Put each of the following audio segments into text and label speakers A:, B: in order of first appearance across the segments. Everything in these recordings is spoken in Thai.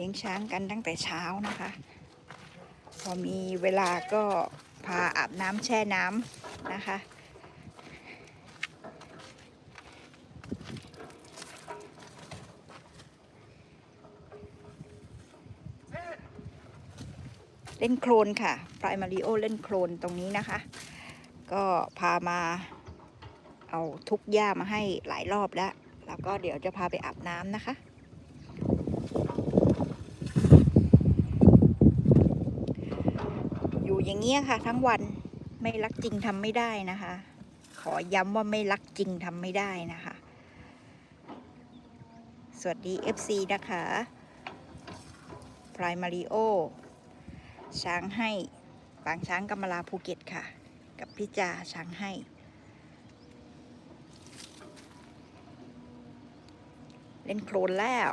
A: ลี้ยงช้างกันตั้งแต่เช้านะคะ พอมีเวลาก็พาอาบน้ำแช่น้ำนะคะ เล่นโคลนค่ะพรายมาริโอเล่นโคลนตรงนี้นะคะ ก็พามาเอาทุกหญ้ามาให้หลายรอบแล้ว แล้วก็เดี๋ยวจะพาไปอาบน้ำนะคะ อย่างเงี้ยค่ะ ทั้งวันไม่รักจริงทำไม่ได้นะคะ ขอย้ำว่าไม่รักจริงทำไม่ได้นะคะ สวัสดี FC นะคะพรายมาริโอช้างให้ปางช้างกำมลาภูเก็ตค่ะ กับพี่จาช้างให้เล่นโคลนแล้ว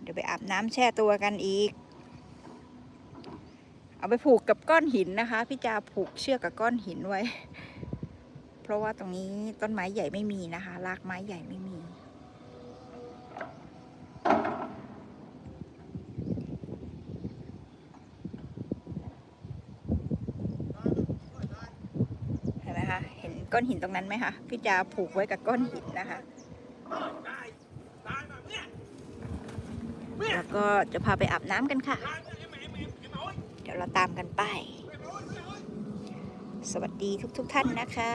A: เดี๋ยวไปอาบน้ำแช่ตัวกันอีก เอาไปผูกกับก้อนหินนะคะพี่จาผูกเชือกกับก้อนหินไว้ เพราะว่าตรงนี้ต้นไม้ใหญ่ไม่มีนะคะรากไม้ใหญ่ไม่มีเห็นไหมคะเห็นก้อนหินตรงนั้นไหมคะพี่จาผูกไว้กับก้อนหินนะคะแล้วก็จะพาไปอาบน้ำกันค่ะ ยวเราตามกันไป สวัสดีทุกๆทท่านนะคะ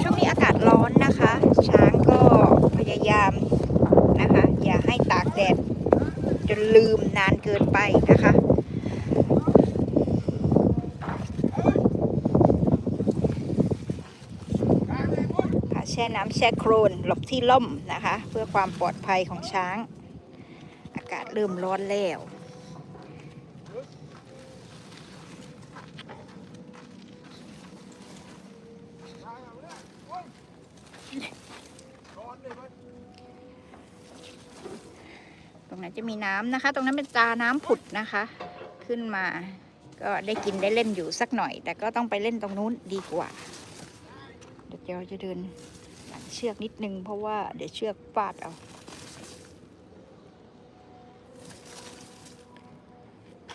A: ช่วงนี้อากาศร้อนนะคะ ช้างก็พยายามนะคะ อย่าให้ตากแดดจนลืมนานเกินไปนะคะ พาแช่น้ำแช่โครนหลบที่ล่มนะคะ เพื่อความปลอดภัยของช้าง อากาศเริ่มร้อนแล้วตรงนั้นจะมีน้ำนะคะ ตรงนั้นเป็นตาน้ำผุดนะคะ ขึ้นมาก็ได้กินได้เล่นอยู่สักหน่อย แต่ก็ต้องไปเล่นตรงนู้นดีกว่า เดี๋ยวเราจะเดิน เชือกนิดนึง เพราะว่าเดี๋ยวเชือกฟาดเอาโอเค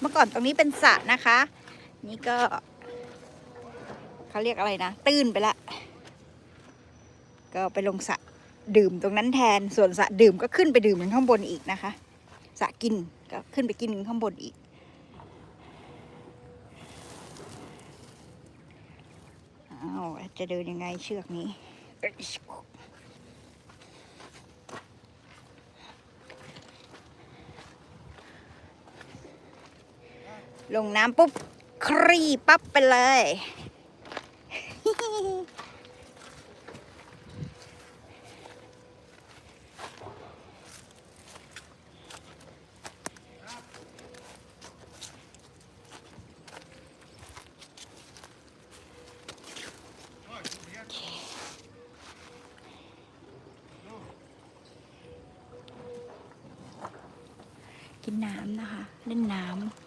A: เมื่อก่อนตรงนี้เป็นสระนะคะ นี่ก็เขาเรียกอะไรนะ ตื้นไปละ ก็ไปลงสระดื่มตรงนั้นแทน ส่วนสระดื่มก็ขึ้นไปดื่มข้างบนอีกนะคะ สระกินก็ขึ้นไปกินข้างบนอีก อ้าวจะเดินยังไงเชือกนี้เอ้ย ลงน้ำปุ๊บ ครีปั๊บไปเลย กินน้ำนะคะ เล่นน้ำ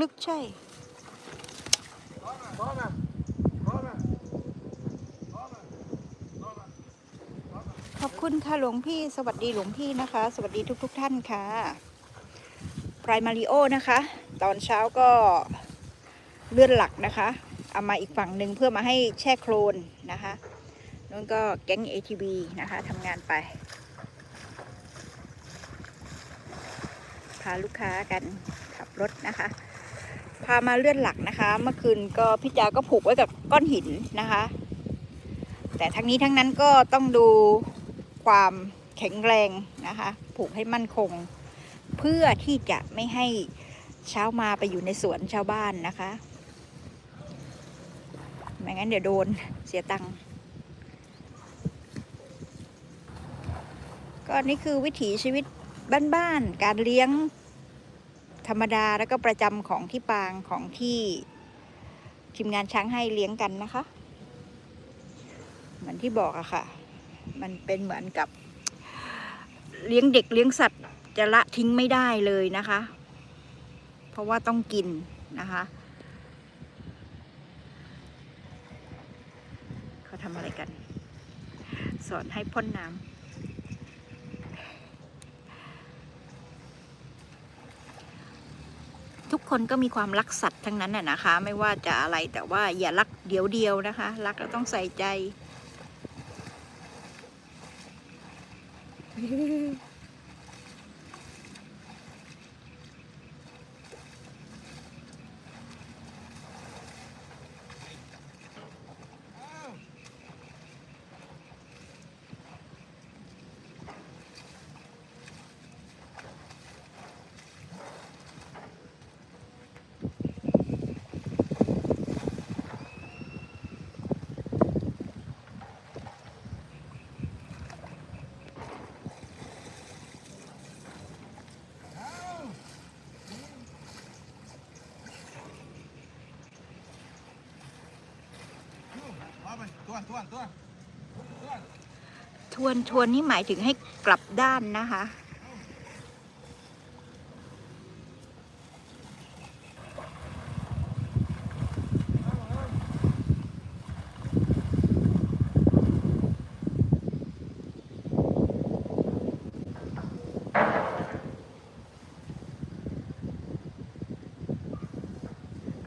A: ลึกๆใช่ขอบคุณค่ะหลวงพี่สวัสดีหลวงพี่นะคะ สวัสดีทุกทท่านค่ะไพรมาริโอนะคะ ตอนเช้าก็เลื่อนหลักนะคะ เอามาอีกฝั่งหนึ่งเพื่อมาให้แช่โครนนะคะนู้นก็แก๊ง ATV นะคะทำงานไป พาลูกค้ากัน รถนะคะ พามาเลื่อนหลักนะคะ เมื่อคืนก็พี่จาก็ผูกไว้กับก้อนหินนะคะ แต่ทั้งนี้ทั้งนั้นก็ต้องดูความแข็งแรงนะคะ ผูกให้มั่นคง เพื่อที่จะไม่ให้เช้ามาไปอยู่ในสวนชาวบ้านนะคะไม่งั้นเดี๋ยวโดนเสียตังค์ก็นี่คือวิถีชีวิตบ้านๆ การเลี้ยง ธรรมดาแล้วก็ประจำของที่ปางของที่ทีมงานช้างให้เลี้ยงกันนะคะ เหมือนที่บอกอะค่ะ มันเป็นเหมือนกับเลี้ยงเด็กเลี้ยงสัตว์จะละทิ้งไม่ได้เลยนะคะ เพราะว่าต้องกินนะคะเขาทำอะไรกัน สอนให้พ่นน้ำ ทุกคนก็มีความรักสัตว์ทั้งนั้นน่ะนะคะ ไม่ว่าจะอะไรแต่ว่าอย่ารักเดียวเดียวๆนะคะ รักแล้วต้องใส่ใจ ทวนทวนนี่หมายถึงให้กลับด้านนะคะ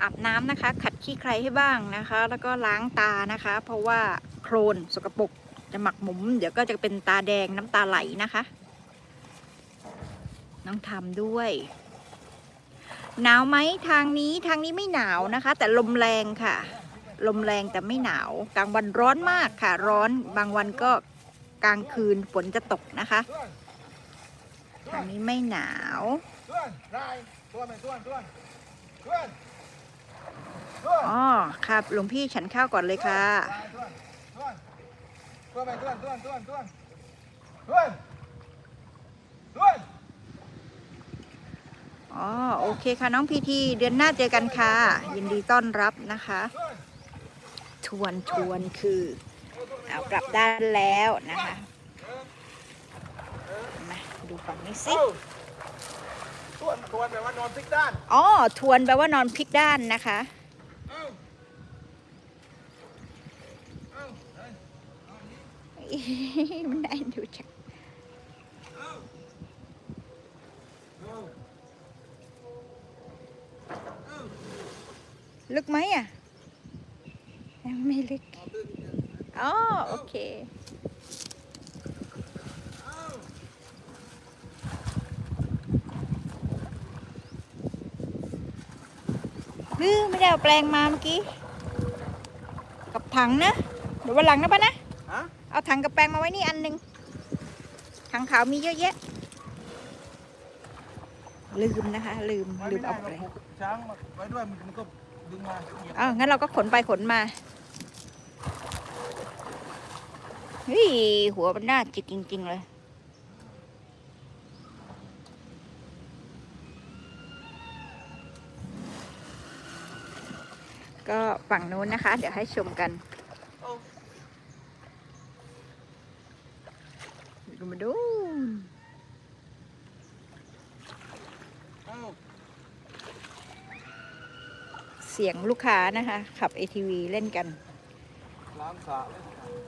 A: อาบน้ำนะคะ ขัดขี้ใครให้บ้างนะคะ แล้วก็ล้างตานะคะ เพราะว่าโครนสกปรกจะหมักหมม เดี๋ยวก็จะเป็นตาแดงน้ำตาไหลนะคะน้องทำด้วย หนาวไหมทางนี้ทางนี้ไม่หนาวนะคะ แต่ลมแรงค่ะ ลมแรงแต่ไม่หนาว กลางวันร้อนมากค่ะ ร้อนบางวันก็กลางคืนฝนจะตกนะคะทางนี้ไม่หนาว
B: ต้วนไรต้วนไปต้วนต้วนต้วนต้วน
A: อ๋อครับหลวงพี่ฉันข้าวก่อนเลยค่ะ
B: ต้วนต้วนต้วนไปต้วนต้วนต้วนต้วนต้วนต้วน
A: อ๋อโอเคค่ะน้องพีทีเดือนหน้าเจอกันค่ะ ยินดีต้อนรับนะคะทวนทวนคือเอากลับด้านแล้วนะคะมาดูฝั่งนี้สิ
B: ต้วนต้วนแปลว่านอนพลิกด้าน
A: อ๋อทวนแปลว่านอนพลิกด้านนะคะ
B: เอ้าเอ้าเฮ้ย
A: มันได้ดูจัก
B: เอ้าเอ้าเอ้า
A: ลึกไหมอะยังไม่ลึก
B: อ๋
A: อโอเค
B: เอ้า
A: ฮือไม่ได้เอาแปลงมาเมื่อกี้ กับถังนะ เดี๋ยววันหลังนะป้านะ เอาถังกับแปรงมาไว้นี่อันหนึ่งถังขาวมีเยอะแยะ ลืมนะคะ ลืม
B: ไว้
A: ลื
B: ไม่
A: ม
B: ได้
A: เอา
B: เรา
A: ไป
B: ผูกช้างไว้ด้วยมันก็ดึงมาเหยียบ
A: อ้าวงั้นเราก็ขนไปขนมาเฮ้ยหัวมันน่าจิกจริง ๆ เลยก็ฝั่งนู้นนะคะ เดี๋ยวให้ชมกัน
B: เอ้า
A: ดูมาดู
B: เสี
A: ยงลูกค้านะคะ ขับ ATV เล่นกัน
B: ล้างสระ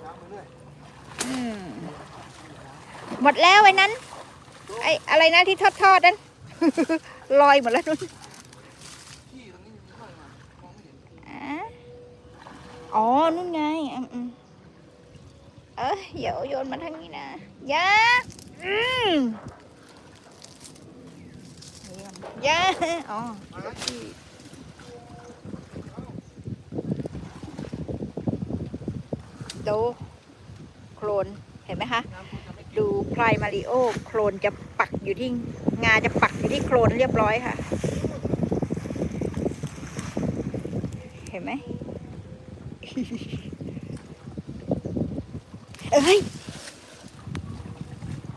B: ล้างไปเรื่อย
A: อืมหมดแล้วไอ้นั้น ไอ้อะไรนะที่ทอดทอดๆนั้น ลอยหมดแล้วนุ่น
B: อ๋อ นู่
A: นไงอืมอืมเอ้ยเดี๋ยวโยนมาทางนี้นะยาอืมยาอ๋อ เก้าอี้ดูโคลนเห็นไหมคะ
B: ดูไม่
A: ดูพรมาริโอโคลนจะปักอยู่ที่งาจะปักอยู่ที่โคลนเรียบร้อยค่ะ เห็นไหมเอ้ย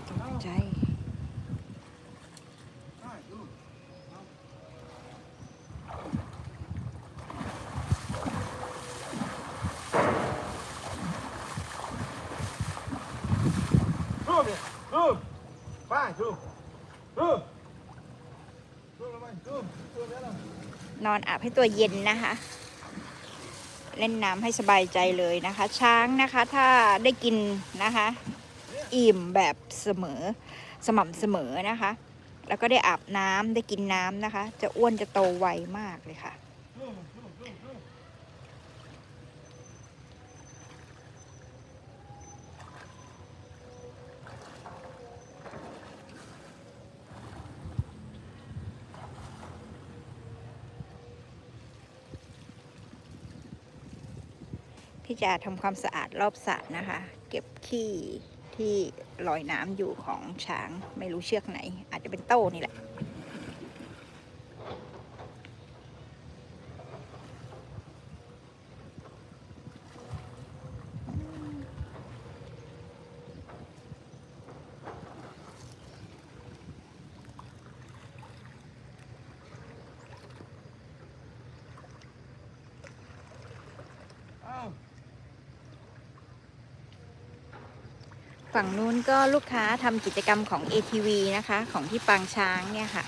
A: ตกใจ
B: ได้ดูดูดิดูไปดูดูดูลงไปดูดูเนี้ยนะ
A: นอนอาบ ให้ตัวเย็นนะคะ เล่นน้ำให้สบายใจเลยนะคะ ช้างนะคะถ้าได้กินนะคะ อิ่มแบบเสมอสม่ำเสมอนะคะ แล้วก็ได้อาบน้ำได้กินน้ำนะคะ จะอ้วนจะโตไวมากเลยค่ะ ที่จะทำความสะอาดรอบสระนะคะ เก็บขี้ที่ลอยน้ำอยู่ของช้างไม่รู้เชือกไหน อาจจะเป็นโต้นี่แหละ ฝั่งนู้นก็ลูกค้าทำกิจกรรมของ ATV นะคะ ของที่ปางช้างเนี่ยค่ะ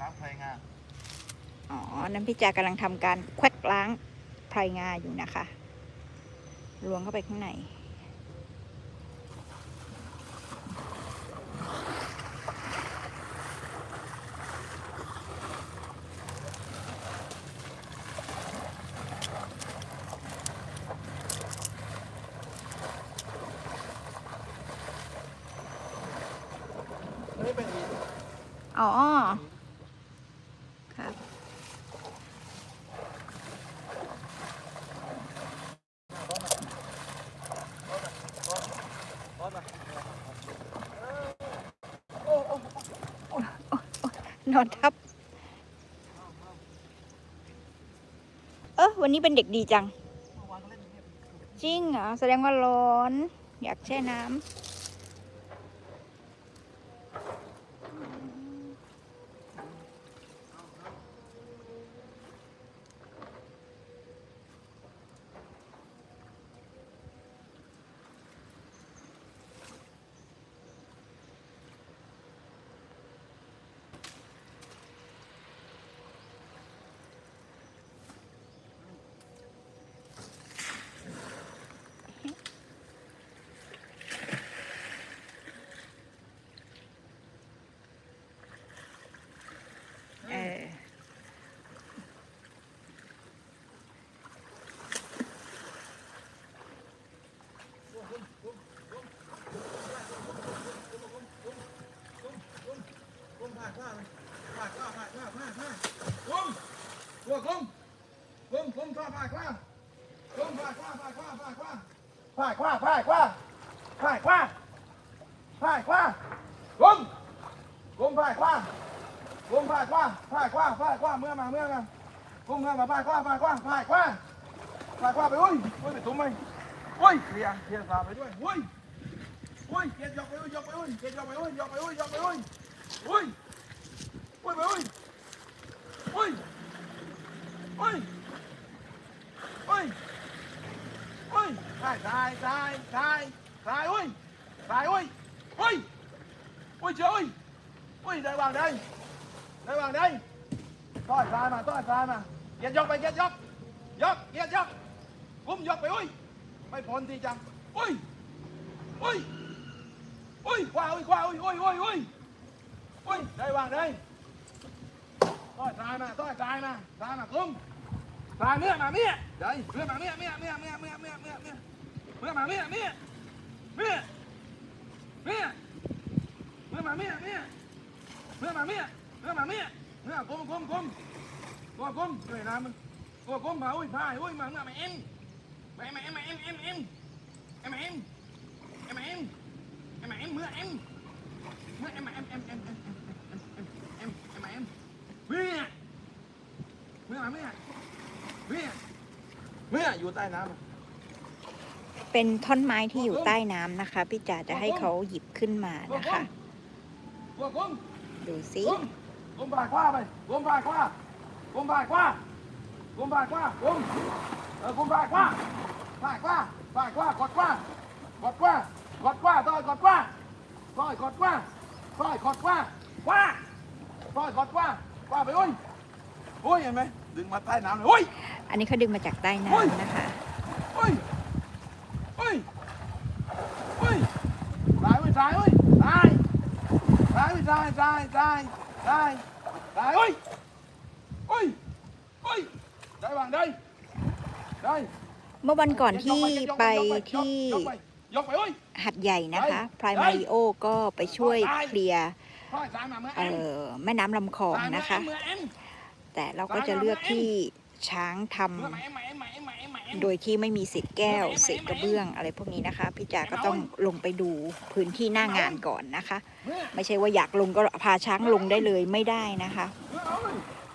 B: น้ำไฟงา
A: อ๋อนั้นพี่จากำลังทำการแควกล้างไพรงาอยู่นะคะล้วงเข้าไปข้างใน
B: อันนี้เป็นหิน
A: อ๋อ ครับ
B: ร้อนไหม
A: นอนทับ เออวันนี้เป็นเด็กดีจัง จริงเหรอ แสดงว่าร้อน อยากแช่น้ำ
B: phải qua mưa mà mưa mà. Không mưa mà phải qua phải qua phải qua phải qua phải ui ui, phải túm mình ui, kìa kìa, vào phải đuôi. Ui ui, kìa, dọc phải ui, dọc phải ui, kìa, dọc phải ui, dọc phải ui, dọc phải ui. Ui ui, phải ui. Ui ui ui ui. Dài dài dài dài dài ui dài ui ui. Ui, trời ui ui, đây bằng đây. Đây bằng đây. ตายตายตายตายตายอุ้ยตายโอ้ยโอ้ยโอ้ยเจ้าโอ้ยโอ้ยได้วางได้ได้วางได้ต้อยซ้ายมาต้อยซ้ายมาเกียรติยกไปเกียรติยกยกเกียรติยกกุมยกไปโอ้ยไม่พ้นทีจังโอ้ยโอ้ยโอ้ยขวาโอ้ยขวาโอ้ยโอ้ยโอ้ยโอ้ยโอ้ยได้วางได้ต้อยซ้ายมาต้อยซ้ายมาซ้ายมากุมซ้ายเมียมาเมียได้เมียมาเมียเมียเมียเมียเมียเมียเมียเมียเมื่อมาเมียเมียเมียเมียเมื่อมาเมียเมียเมื่อมาเมียเมื่อมาเมีย เมื่อก้มก้มก้มก้มก้มช่วยน้ำมันก้มก้มมาอุ้ยพายอุ้ยมาเมื่อมาเอ็มมาเอ็มมาเอ็มมาเอ็มเอ็มเอ็มเอ็มมาเอ็มเอ็มมาเอ็มเอ็มมาเอ็มเมื่อเอ็มเมื่อเอ็มมาเอ็มเอ็มเอ็มเอ็มเอ็มเอ็มเอ็มเอ็มมาเอ็มเมียเมื่อมาเมียเมียเมื่ออยู่ใต้น้ำ
A: เป็นท่อนไม้ที่อยู่ใต้น้ำนะคะ พี่จ๋าจะให้เขาหยิบขึ้นมานะคะ
B: ก้มก้ม
A: ดูสิ
B: ก้มก้มผ่าขวาไปก้มผ่าขวาก้มผ่าขวาก้มผ่าขวาก้มเออก้มผ่าขวาผ่าขวาผ่าขวากดขวากดขวากดขวาต่อยกดขวาต่อยกดขวาต่อยกดขวาขวาต่อยกดขวาขวาไปโอ้ยโอ้ยเห็นไหมดึงมาใต้น้ำเลยโอ้ย
A: อันนี้เขาดึงมาจากใต้น้ำนะคะ
B: โอ้ยโอ้ยโอ้ยตายเว้ยตายเว้ยตายตายเว้ยตายตายตาย đây đây ôi ôi ôi đây bằng đây đây
A: เมื่อวันก่อนที่ไปที่หัดใหญ่นะคะพรายมาริโอก็ไปช่วยเคลียร์แม่น้ำลำคลองนะคะ แต่เราก็จะเลือกที่ช้างทำ โดยที่ไม่มีเศษแก้ว เศษกระเบื้องอะไรพวกนี้นะคะ พี่จ๋าก็ต้องลงไปดูพื้นที่หน้างานก่อนนะคะ ไม่ใช่ว่าอยากลงก็พาช้างลงได้เลยไม่ได้นะคะ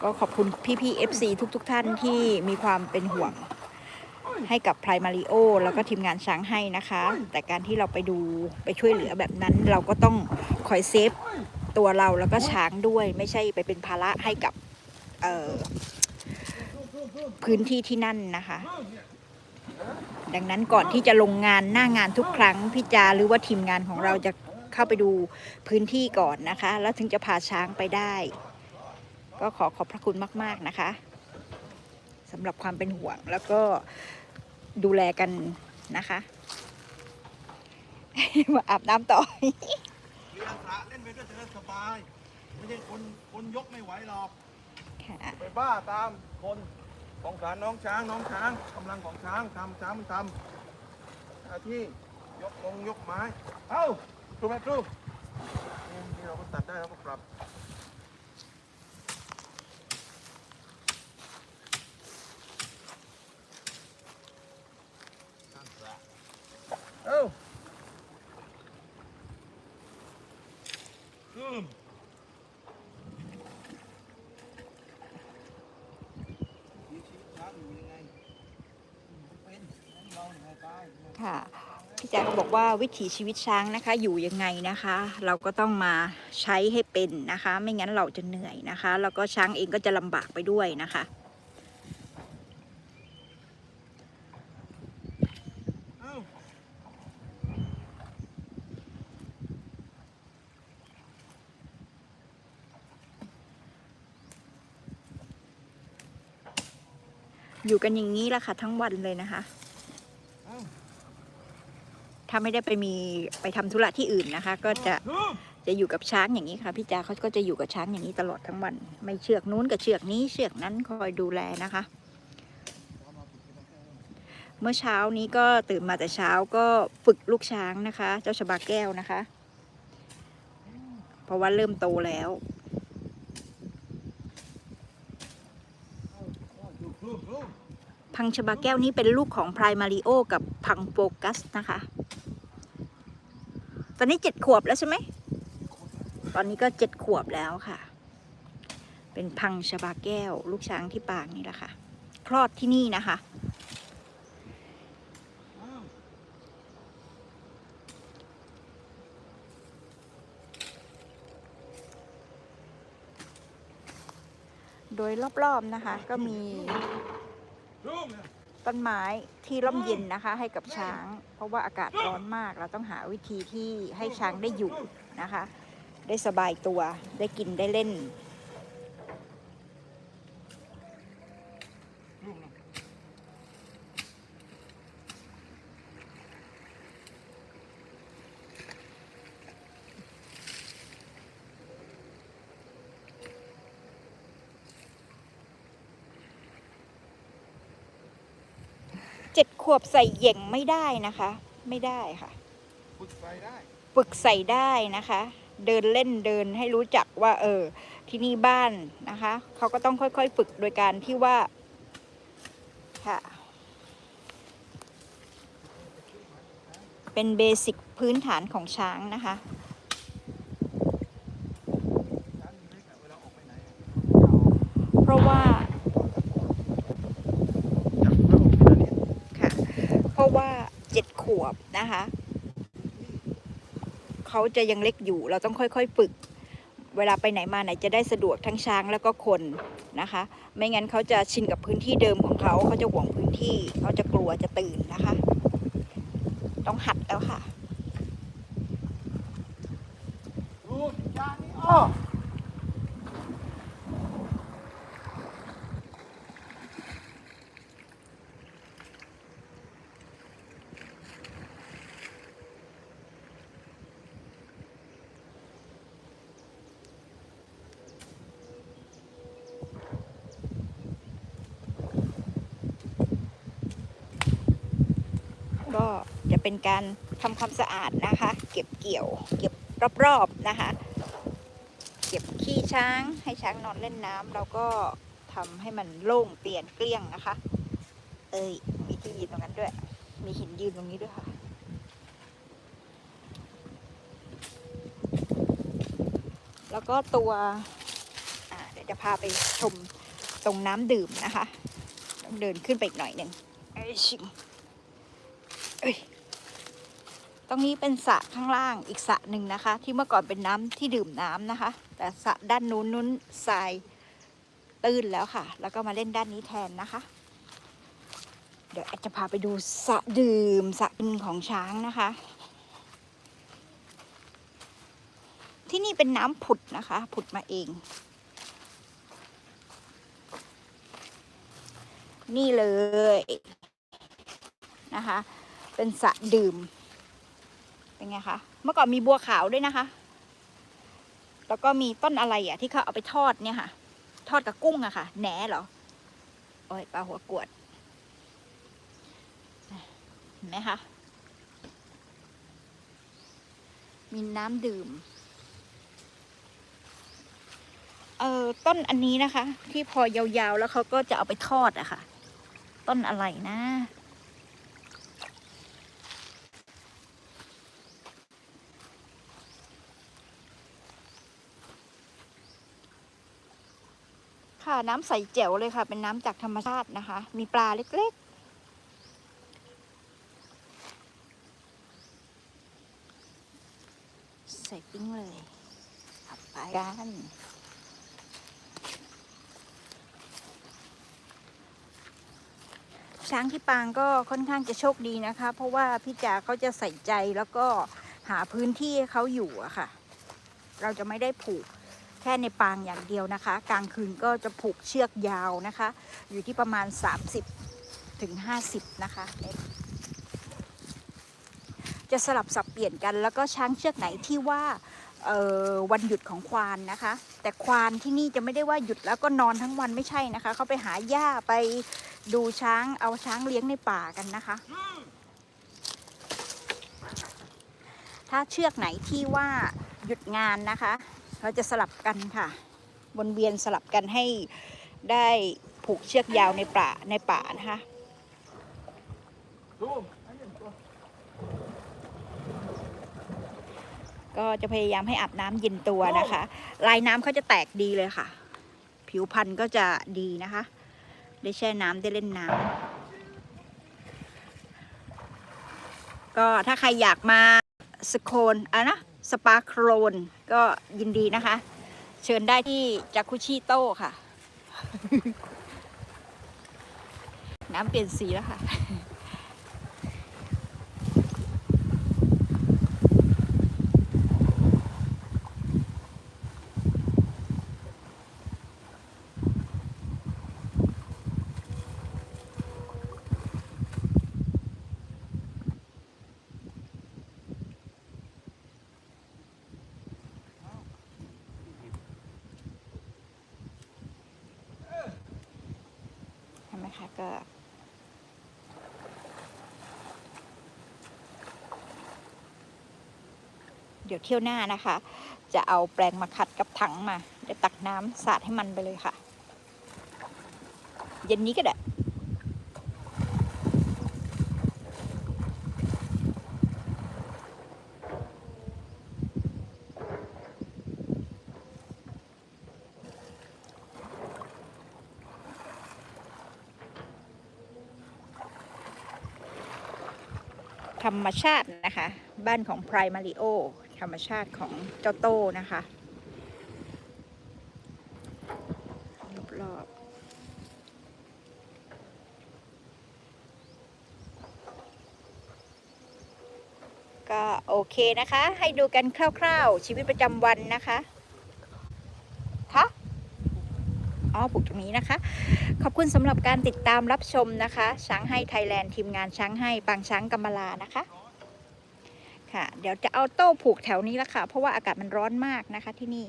A: ก็ขอบคุณพี่ๆ FC ทุกๆทท่านที่มีความเป็นห่วงให้กับพรายมาริโอแล้วก็ทีมงานช้างให้นะคะ แต่การที่เราไปดูไปช่วยเหลือแบบนั้น เราก็ต้องคอยเซฟตัวเราแล้วก็ช้างด้วย ไม่ใช่ไปเป็นภาระให้กับเอ่อ พื้นที่ที่นั่นนะคะ
B: เมื่อเนี่ย
A: ดังนั้นก่อนที่จะลงงานหน้างานทุกครั้งพี่จาหรือว่าทีมงานของเราจะเข้าไปดูพื้นที่ก่อนนะคะ แล้วถึงจะพาช้างไปได้ ก็ขอขอบพระคุณมาก ๆนะคะสำหรับความเป็นห่วงแล้วก็ดูแลกันนะคะมาอาบน้ำต่อ
B: เรียนสระเล่นไปด้วยจะได้สบาย ไม่ใช่คนคนยกไม่ไหวหรอก
A: ค่ะ
B: ไปบ้าตามคน สงสารน้องช้างน้องช้างกำลังของช้างทำช้างมันทำหน้าที่ยกลงยกไม้ เอ้าครูแม่ครูนี่นี่เราก็ตัดได้เราก็ปรับเอ้าอืม มีชีวิตช้างอยู่ยังไงอืมเป็นเราเนี่ยไม่ตายไม่
A: ค่ะพี่แจ๊คก็บอกว่าวิถีชีวิตช้างนะคะ อยู่ยังไงนะคะ เราก็ต้องมาใช้ให้เป็นนะคะ ไม่งั้นเราจะเหนื่อยนะคะ แล้วก็ช้างเองก็จะลำบากไปด้วยนะคะ
B: อ
A: ยู่กันอย่างนี้แหละค่ะทั้งวันเลยนะคะ ถ้าไม่ได้ไปมีไปทำธุระที่อื่นนะคะ ก็จะจะอยู่กับช้างอย่างนี้ค่ะพี่จาเขาก็จะอยู่กับช้างอย่างนี้ตลอดทั้งวัน ไม่เชือกนู้นกับเชือกนี้เชือกนั้นคอยดูแลนะคะ เมื่อเช้านี้ก็ตื่นมาแต่เช้าก็ฝึกลูกช้างนะคะ เจ้าชบาแก้วนะคะ เพราะว่าเริ่มโตแล้วพังชบาแก้วนี้เป็นลูกของพรายมาริโอกับพังโฟกัสนะคะ ตอนนี้เจ็ดขวบแล้วใช่ไหม ตอนนี้ก็เจ็ดขวบแล้วค่ะ เป็นพังชบาแก้ว ลูกช้างที่ปางนี่แหละค่ะ คลอดที่นี่นะคะ โดยรอบๆนะคะ ก็มี
B: ดูเนี่ย
A: ต้ต้นไม้ที่ร่มเย็นนะคะ ให้กับช้าง เพราะว่าอากาศร้อนมากเราต้องหาวิธีที่ให้ช้างได้อยู่นะคะ ได้สบายตัวได้กินได้เล่น
B: ลูกนะ
A: เจ็ดข วบใส่เหย่งไม่ได้นะคะ ไม่ได้ค่ะ
B: ฝึกไปได้
A: ฝึกใส่ได้นะคะ เดินเล่นเดินให้รู้จักว่า เออ ที่นี่บ้านนะคะเขาก็ต้องค่อยๆ ฝึกโดยการที่ว่า ค่ะ เป็นเบสิกพื้นฐานของช้างนะคะ
B: ช้างเล็กอะเวลาออกไปไหนอะ
A: เพราะว่า
B: จับเพื่อออกไปไหน
A: ค่ะ เพราะว่าเจ็ดข วบนะคะ เขาจะยังเล็กอยู่ เราต้องค่อยๆฝึก เวลาไปไหนมาไหนจะได้สะดวกทั้งช้างแล้วก็คนนะคะ ไม่งั้นเขาจะชินกับพื้นที่เดิมของเขาเขาจะหวงพื้นที่ เขาจะกลัวจะตื่นนะคะ ต้องหัดแล้วค่ะ
B: ดู
A: ก็จะเป็นการทำความสะอาดนะคะ เก็บเกี่ยว เก็บรอบๆนะคะ เก็บขี้ช้างให้ช้างนอนเล่นน้ำแล้วก็ทำให้มันโล่งเปลี่ยนเกลี้ยงนะคะ เอ้ยมีที่ยืนตรงนั้นด้วย มีหินยืนตรงนี้ด้วยค่ะแล้วก็ตัวเดี๋ยวจะพาไปชมตรงน้ำดื่มนะคะ ต้องเดินขึ้นไปอีกหน่อยหนึ่งเอ้ชิง เอ้ย ตรงนี้เป็นสระข้างล่างอีกสระหนึ่งนะคะ ที่เมื่อก่อนเป็นน้ำที่ดื่มน้ำนะคะ แต่สระด้านนู้นนู้นทรายตื้นแล้วค่ะ แล้วก็มาเล่นด้านนี้แทนนะคะ เดี๋ยวอดจะพาไปดูสระดื่มสระกินของช้างนะคะ ที่นี่เป็นน้ำผุดนะคะ ผุดมาเอง นี่เลยนะคะ เป็นสระดื่ม เป็นไงคะ เมื่อก่อนมีบัวขาวด้วยนะคะ แล้วก็มีต้นอะไรอะ ที่เขาเอาไปทอดเนี่ยค่ะ ทอดกับกุ้งอะค่ะ แหนเหรอ โอ้ยปลาหัวกวด เห็นไหมคะ มีน้ำดื่ม เอ่อต้นอันนี้นะคะ ที่พอยาวๆแล้วเขาก็จะเอาไปทอดอะค่ะ ต้นอะไรนะ ค่ะน้ำใสแจ๋วเลยค่ะ เป็นน้ำจากธรรมชาตินะคะ มีปลาเล็กๆ ใส่ปิ้งเลยเอาไปกันช้างที่ปางก็ค่อนข้างจะโชคดีนะคะ เพราะว่าพี่จ๋าเขาจะใส่ใจแล้วก็หาพื้นที่ให้เขาอยู่อะค่ะ เราจะไม่ได้ผูก แค่ในปางอย่างเดียวนะคะ กลางคืนก็จะผูกเชือกยาวนะคะ อยู่ที่ประมาณ 30ถึง50 นะคะ จะสลับสับเปลี่ยนกันแล้วก็ช้างเชือกไหนที่ว่าออวันหยุดของควานนะคะ แต่ควานที่นี่จะไม่ได้ว่าหยุดแล้วก็นอนทั้งวันไม่ใช่นะคะ เขาไปหาหญ้าไปดูช้างเอาช้างเลี้ยงในป่ากันนะคะ ถ้าเชือกไหนที่ว่าหยุดงานนะคะ เราจะสลับกันค่ะ วนเวียนสลับกันให้ได้ผูกเชือกยาวในป่าในป่านะคะ ก็จะพยายามให้อาบน้ำเย็นตัวนะคะ ลายน้ำเขาจะแตกดีเลยค่ะ ผิวพรรณก็จะดีนะคะ ได้แช่น้ำได้เล่นน้ำก็ถ้าใครอยากมาสโคนอะนะ สปาโครนก็ยินดีนะคะ เชิญได้ที่จักคุชิโต้ค่ะ น้ำเปลี่ยนสีแล้วค่ะ เดี๋ยวเที่ยวหน้านะคะ จะเอาแปรงมาขัดกับถังมาเดี๋ยวตักน้ำสาดให้มันไปเลยค่ะ เย็นนี้ก็ได้ธรรมชาตินะคะ บ้านของไพรมาริโอ ธรรมชาติของเจ้าโต้นะคะรอบๆก็โอเคนะคะ ให้ดูกันคร่าวๆ ชีวิตประจำวันนะคะคะอ๋อปลูกตรงนี้นะคะ ขอบคุณสำหรับการติดตามรับชมนะคะ ช้างให้ไทยแลนด์ทีมงานช้างให้ปางช้างกำมะลานะคะ เดี๋ยวจะเอาโต้ผูกแถวนี้ละค่ะ เพราะว่าอากาศมันร้อนมากนะคะที่นี่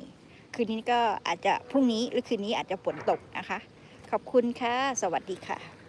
A: คืนนี้ก็อาจจะพรุ่งนี้หรือคืนนี้อาจจะฝนตกนะคะ ขอบคุณค่ะ สวัสดีค่ะ